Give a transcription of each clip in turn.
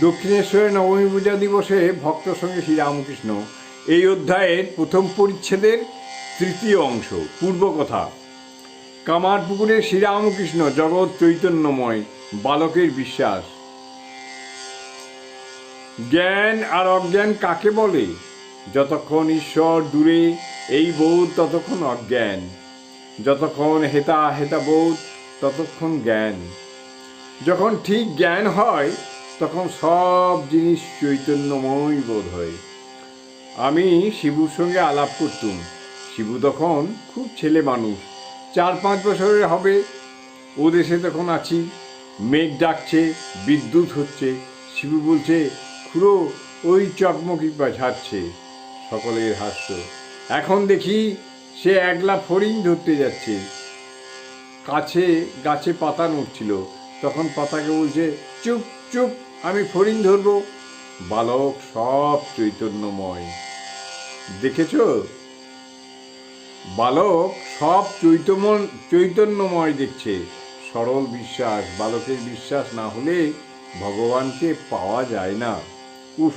দক্ষিণেশ্বরে নবমী পূজা দিবসে ভক্ত সঙ্গে শ্রীরামকৃষ্ণ। এই অধ্যায়ের প্রথম পরিচ্ছেদের তৃতীয় অংশ, পূর্বকথা। কামারপুকুরে শ্রীরামকৃষ্ণ জগৎ চৈতন্যময় বালকের বিশ্বাস। জ্ঞান আর অজ্ঞান কাকে বলে? যতক্ষণ ঈশ্বর দূরে, এই বোধ ততক্ষণ অজ্ঞান। যতক্ষণ হেতা হেতা বোধ, ততক্ষণ জ্ঞান। যখন ঠিক জ্ঞান হয় তখন সব জিনিস চৈতন্যময় বোধ হয়। আমি শিবুর সঙ্গে আলাপ করতুম। শিবু তখন খুব ছেলে মানুষ। চার পাঁচ বছরের হবে। ও দেশে তখন আছি। মেঘ ডাকছে, বিদ্যুৎ হচ্ছে। শিবু বলছে, খুড়ো, ওই চকমকি ছাড়ছে সকলের হাস্য। এখন দেখি সে একলা ফড়িং ধরতে যাচ্ছে। কাছে গাছে পাতা নড়ছিল। তখন পাতাকে বলছে, চুপ চুপ আমি ফড়িং ধরবো। বালক সব চৈতন্যময়। দেখেছ? বালক সব চৈতন্য চৈতন্যময় দেখছে। সরল বিশ্বাস, বালকের বিশ্বাস না হলে ভগবানকে পাওয়া যায় না। উফ,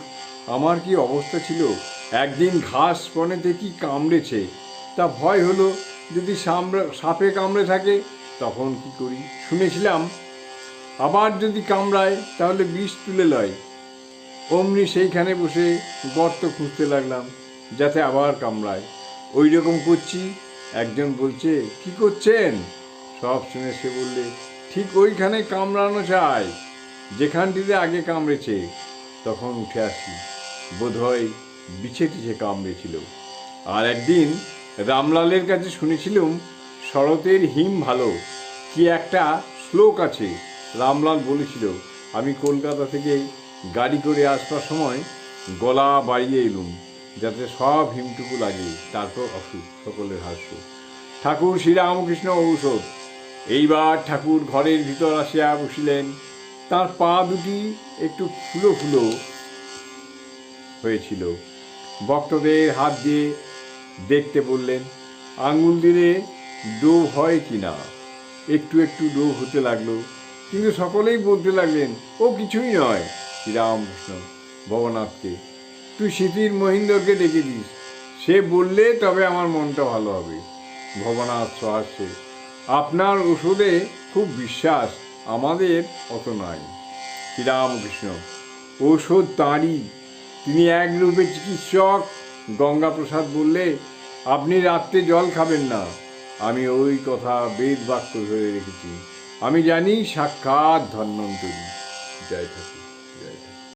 আমার কি অবস্থা ছিল? একদিন ঘাস বনেতে কি কামড়েছে? তা ভয় হলো। যদি সাপে কামড়ে থাকে, তখন কি করি? শুনেছিলাম আবার যদি কামড়ায়, তাহলে বিষ তুলে লয়। অমনি সেইখানে বসে গর্ত খুঁজতে লাগলাম, যাতে আবার কামড়ায়। ওই রকম করছি, একজন বলছে, কি করছেন? সব শুনে সে বললে, ঠিক ওইখানে কামড়ানো চাই যেখানটিতে আগে কামড়েছে। তখন উঠে আসি, বোধহয় বিছে টিছে কামড়েছিল। আর একদিন রামলালের কাছে শুনেছিলাম, শরতের হিম ভালো, কি একটা শ্লোক আছে। রামলাল বলেছিল, আমি কলকাতা থেকে গাড়ি করে আসবার সময় গলা বাড়িয়ে এলুম, যাতে সব হিমটুকু লাগে, তারপর অসুখ, সকলের হাস্য। ঠাকুর শ্রীরামকৃষ্ণ ঔষধ। এইবার ঠাকুর ঘরের ভিতর আসিয়া বসিলেন। তার পা দুটি একটু ফুলো ফুলো হয়েছিল। ভক্তদের হাত দিয়ে দেখতে বললেন, আঙুল দিলে ডোব হয় কি না? একটু একটু ডোব হতে লাগল। কিন্তু সকলেই বলতে লাগলেন, ও কিছুই নয়, শ্রীরামকৃষ্ণ ভবনাথকে তুই স্মৃতির মহিন্দরকে ডেকে দিস। সে বললে তবে আমার মনটা ভালো হবে। ভবনাথ সহাস্যে আপনার ওষুধে খুব বিশ্বাস, আমাদের অত নয় শ্রীরামকৃষ্ণ, ঔষধ তাঁরই। তিনি এক রূপে চিকিৎসক। গঙ্গাপ্রসাদ বললে, আপনি রাত্রে জল খাবেন না। আমি ওই কথা বেদ বাক্য ধরে রেখেছি। আমি জানি সাক্ষাৎ ধন্যন্তরী জয় ঠাকুর জয় ঠাকুর।